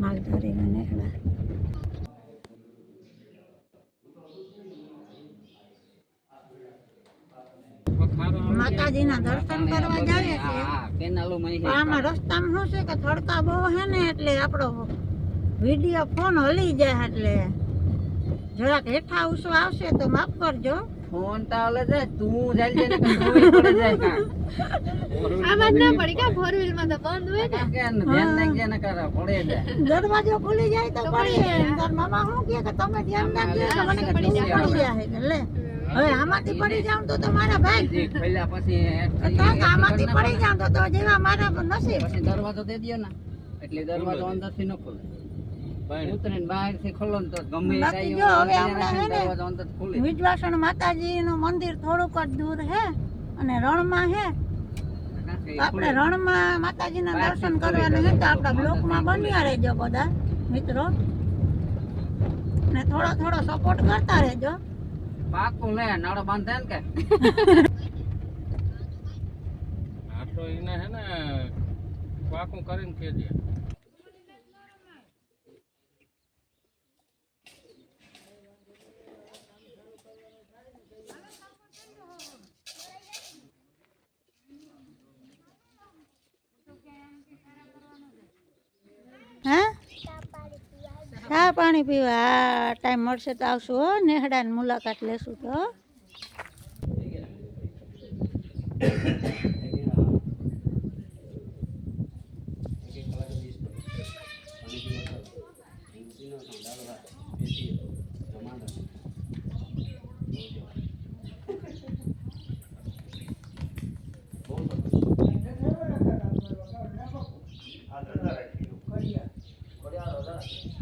માલધારીના નેહડા માતાજીના દર્શન કરવા જાય આમાં રસ્તામાં શું છે કે થડકા બહુ છે ને એટલે આપણો વીડિયો ફોન હલી જાય એટલે. જરાક હેઠા ઉસો આવશે તો માફ કરજો. ફોન તો જાય છે તું જાય છે ને પડે જાય કા? આમાં જ ના પડી કે ફોર વ્હીલમાં તો બંધ હોય ને. કે ધ્યાન ના કે ના કરે પડે જાય દરવાજો ખુલી જાય તો પડીએ તાર મામા શું કહે કે તમે ધ્યાન રાખજો તો મને પડી જાય. પડી જાય કે લે હવે આમાંથી પડી જાઉં તો તમારા મારા ભાઈ. પહેલા પછી તો આમાંથી પડી જાઉં તો તો જેવા મારા નસીબ. પછી દરવાજો દે દ્યો ને. એટલે દરવાજો અંદરથી ન ખોલે. ઉતરીને બહારથી ખોલો ને તો ગમે બાકી જો હવે હમણાં હે ને દરવાજો અંદર ખુલે. મંદિર થોડુંક જ દૂર હે અને રણમાં હે. આપણે. રણમાં માતાજીના દર્શન કરવાના હે તો આપણા બ્લોકમાં બન્યા રહેજો બધા મિત્રો. ને થોડો થોડો સપોર્ટ કરતા રહેજો. પાકું લે નાળો બાંધે ને કે? આટલો એને હે ને પાકું કરીને કહેજે હે ચા પાણી પીવા. હા ટાઈમ મળશે તો આવશું હો. નેહડાની મુલાકાત લેશું તો. હો. એ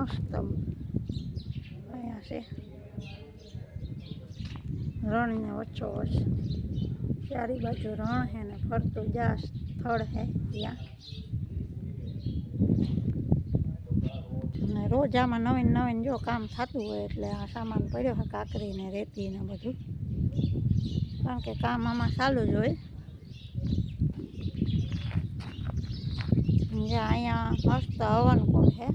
મસ્ત. અહીંયા છે. રણને વચ્ચો વચ ચારી બાજુ રણ હે ને ફરતું જા સ્થળ હે ત્યાં. અને રોજ આમાં નવીન નવીન જો કામ થતું હોય એટલે આ સામાન પડ્યો હોય કાકરી ને રેતી ને બધું. કારણ કે કામ આમાં ચાલુ જ હોય. અહીંયા મસ્ત હવન કુંડ છે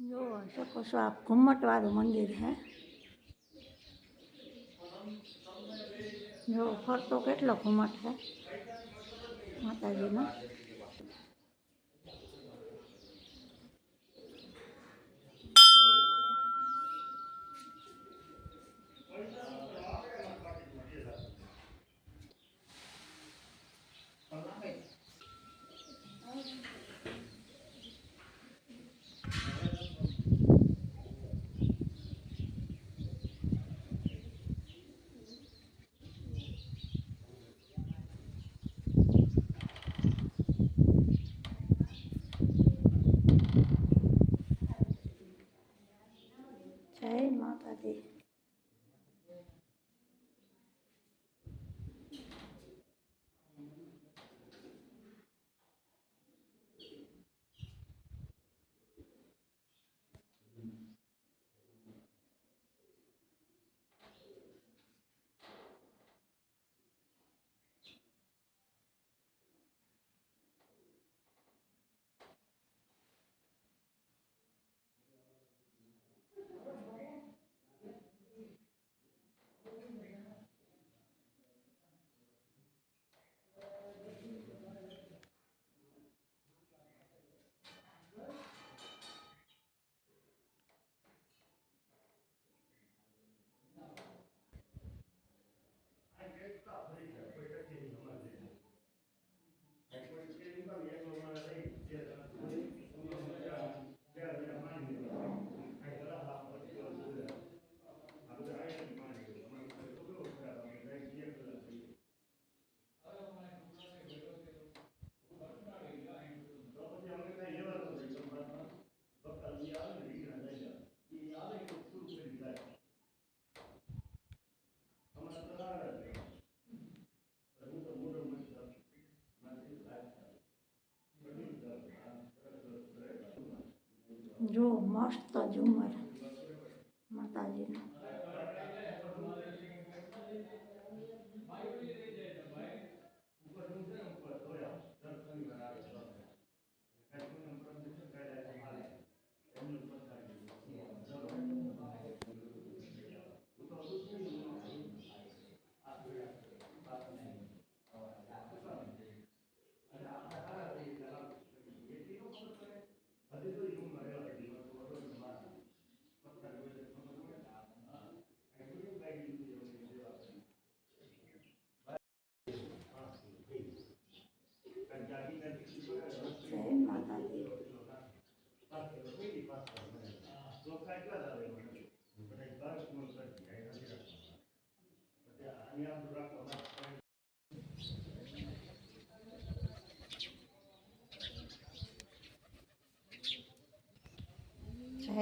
જો શકો છો આ ઘુમ્મટવાળું મંદિર હે જો ફરતો કેટલો ઘુમ્મટ છે માતાજીનો જો મસ્ત ઝુમર માતાજીનું જય માતાજી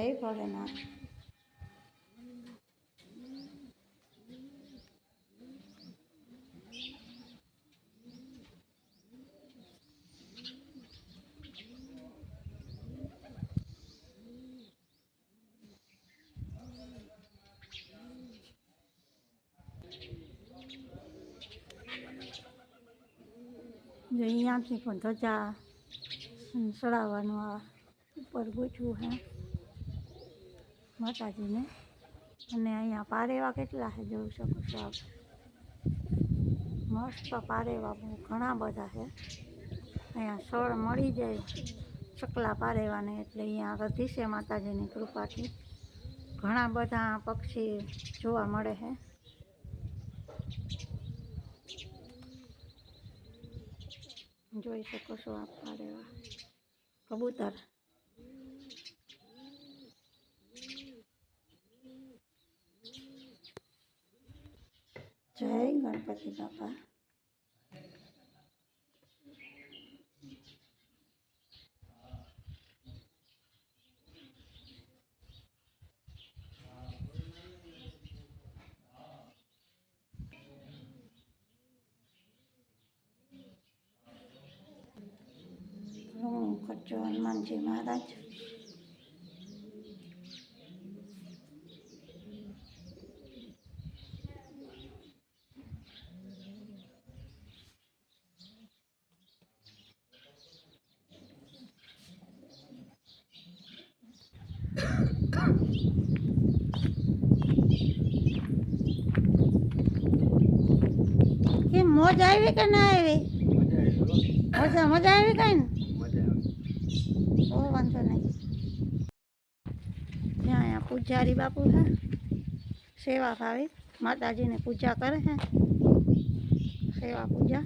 જય ભોલેનાથ જો અહીંયાથી પણ ધજા ચડાવવાનું આ ઉપર ગોઠવું હે માતાજીને. અને અહીંયા પારેવા કેટલા છે જોઈ શકો છો આપ. મસ્ત પારેવા બહુ ઘણા બધા છે. અહીંયા સળ મળી જાય ચકલા પારેવાને એટલે અહીંયા આગળ દિશે માતાજીની કૃપાથી ઘણા બધા પક્ષી જોવા મળે છે. જોઈ શકો છો આપ પારેવા કબૂતર. જય ગણપતિ બાપા. ખર્ચો હનુમાનજી મહારાજ. મોજ આવી કે ના આવી? મજા મજા આવી કઈ ને? ઓ વાંધો નહીં. ત્યાં અહીંયા પૂજારી બાપુ છે સેવા ભાવી. માતાજીને પૂજા કરે છે. સેવા પૂજા.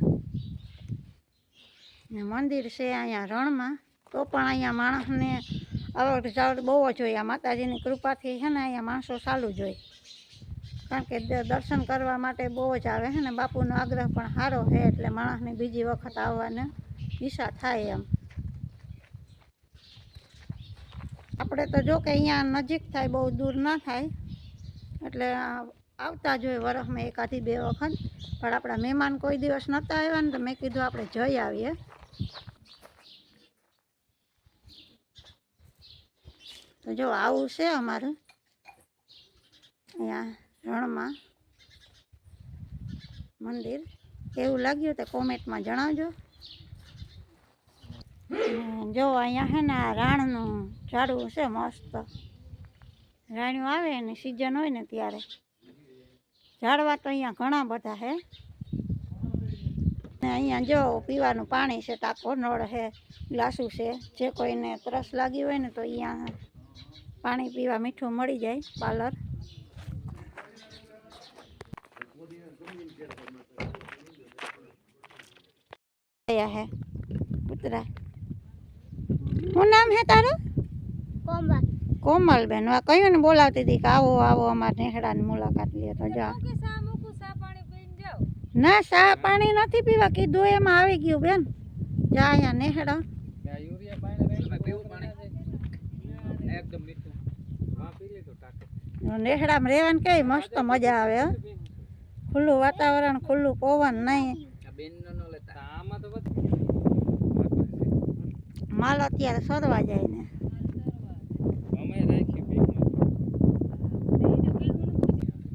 ને મંદિર છે અહીંયા રણમાં. તો પણ અહીંયા માણસને આવડ જાવડ બહુ જ હોય. આ માતાજીની કૃપાથી છે ને અહીંયા માણસો ચાલુ જ હોય. કારણ કે દર્શન કરવા માટે બહુ જ આવે છે ને, બાપુનો આગ્રહ પણ સારો છે, એટલે માણસને બીજી વખત આવવાને ઈચ્છા થાય એમ. આપણે તો જો કે અહીંયા નજીક થાય, બહુ દૂર ના થાય, એટલે આવતા જ હોય વરસમાં એકાથી બે વખત. પણ આપણા મહેમાન કોઈ દિવસ નહોતા આવ્યા ને, તો મેં કીધું આપણે જઈ આવીએ. તો જો આવું છે અમારું. અહીંયા રણમાં મંદિર. કેવું લાગ્યું તે કોમેન્ટમાં જણાવજો. જો અહીંયા છે ને આ રાણનું ઝાડવું છે મસ્ત. રાણ્યું આવે ને સિઝન હોય ને ત્યારે. ઝાડવા તો અહીંયા ઘણા બધા છે ને અહીંયા જો પીવાનું પાણી છે ટાંકો નળ છે ગ્લાસુ છે. જે કોઈને તરસ લાગી હોય ને તો અહીંયા પાણી પીવા મીઠું મળી જાય, પાર્લર. આયા હે કૂતરા શું નામ હે તારું કોમલ કોમલબેન આ કયું ને બોલાવતી હતી કે આવો આવો અમારા નેહડાની મુલાકાત લે તો જા. ના ચા પાણી નથી પીવા કીધું એમાં આવી ગયું બેન. જા અહીંયા નેહડા. એકદમ મીઠું હા પી લીધું ટાંકો. નેહડામાં રહેવાની કઈ મસ્ત મજા આવે હો. ખુલ્લું વાતાવરણ ખુલ્લું પવન નહીં. માલ અત્યારે સરવા જાય ને.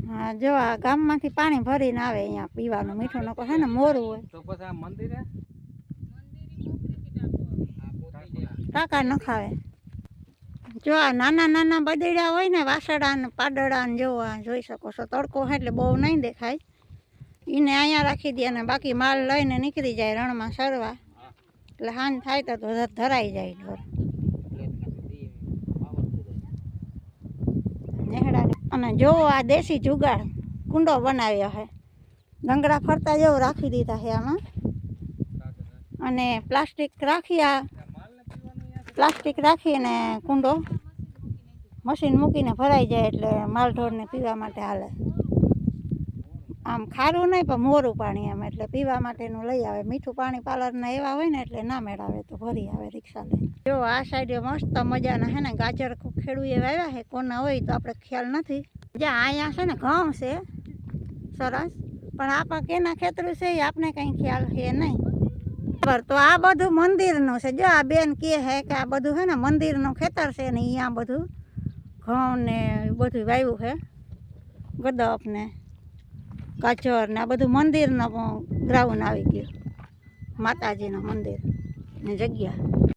હા જો આ ગામમાંથી પાણી ભરીને આવે અહીંયા પીવાનું મીઠું નકો હે ને મોરું હોય. તો પછી આ મંદિરે? કાકા ન ખાવે. જો આ નાના નાના બદડ્યા હોય ને વાસડા ને પાદડા ને જોવા જોઈ શકો છો. તડકો છે એટલે બહુ નહીં દેખાય. એને અહીંયા રાખી દે અને બાકી માલ લઈને નીકળી જાય રણમાં સરવા. એટલે હાન થાય તો ધરાઈ જાય ઢોર. નેહડા અને જો આ દેશી જુગાડ કુંડો બનાવ્યો છે ડંગરા ફરતા જેવું રાખી દીધા છે આમાં. અને પ્લાસ્ટિક રાખી આ પ્લાસ્ટિક રાખીને કુંડો. મશીન મૂકીને ભરાઈ જાય એટલે માલઢોરને પીવા માટે હાલે. આમ ખારું નહીં, પણ મોરું પાણી એમ, એટલે પીવા માટેનું લઈ આવે. મીઠું પાણી પાર્લરના એવા હોય ને, એટલે ના મેળાવે તો ભરી આવે રિક્ષા લઈ જો આ સાઈડે મસ્ત મજાના હે ને, ગાજર ખેડૂએ વાવ્યા છે કોના હોય તો આપણે ખ્યાલ નથી. જ્યાં અહીંયા છે ને ઘઉં છે, સરસ. પણ આપા કેના ખેતરું છે એ આપણે કંઈ ખ્યાલ છે નહીં. બરાબર તો આ બધું મંદિરનું છે. જો આ બેન કહે છે કે આ બધું છે ને, મંદિરનું ખેતર છે ને અહીંયા બધું ઘઉં ને એવું બધું વાવ્યું છે ગદપ ને. ગાજર ને આ બધું મંદિરનો ગ્રાઉન્ડ આવી ગયું. માતાજીનું મંદિર ને જગ્યા.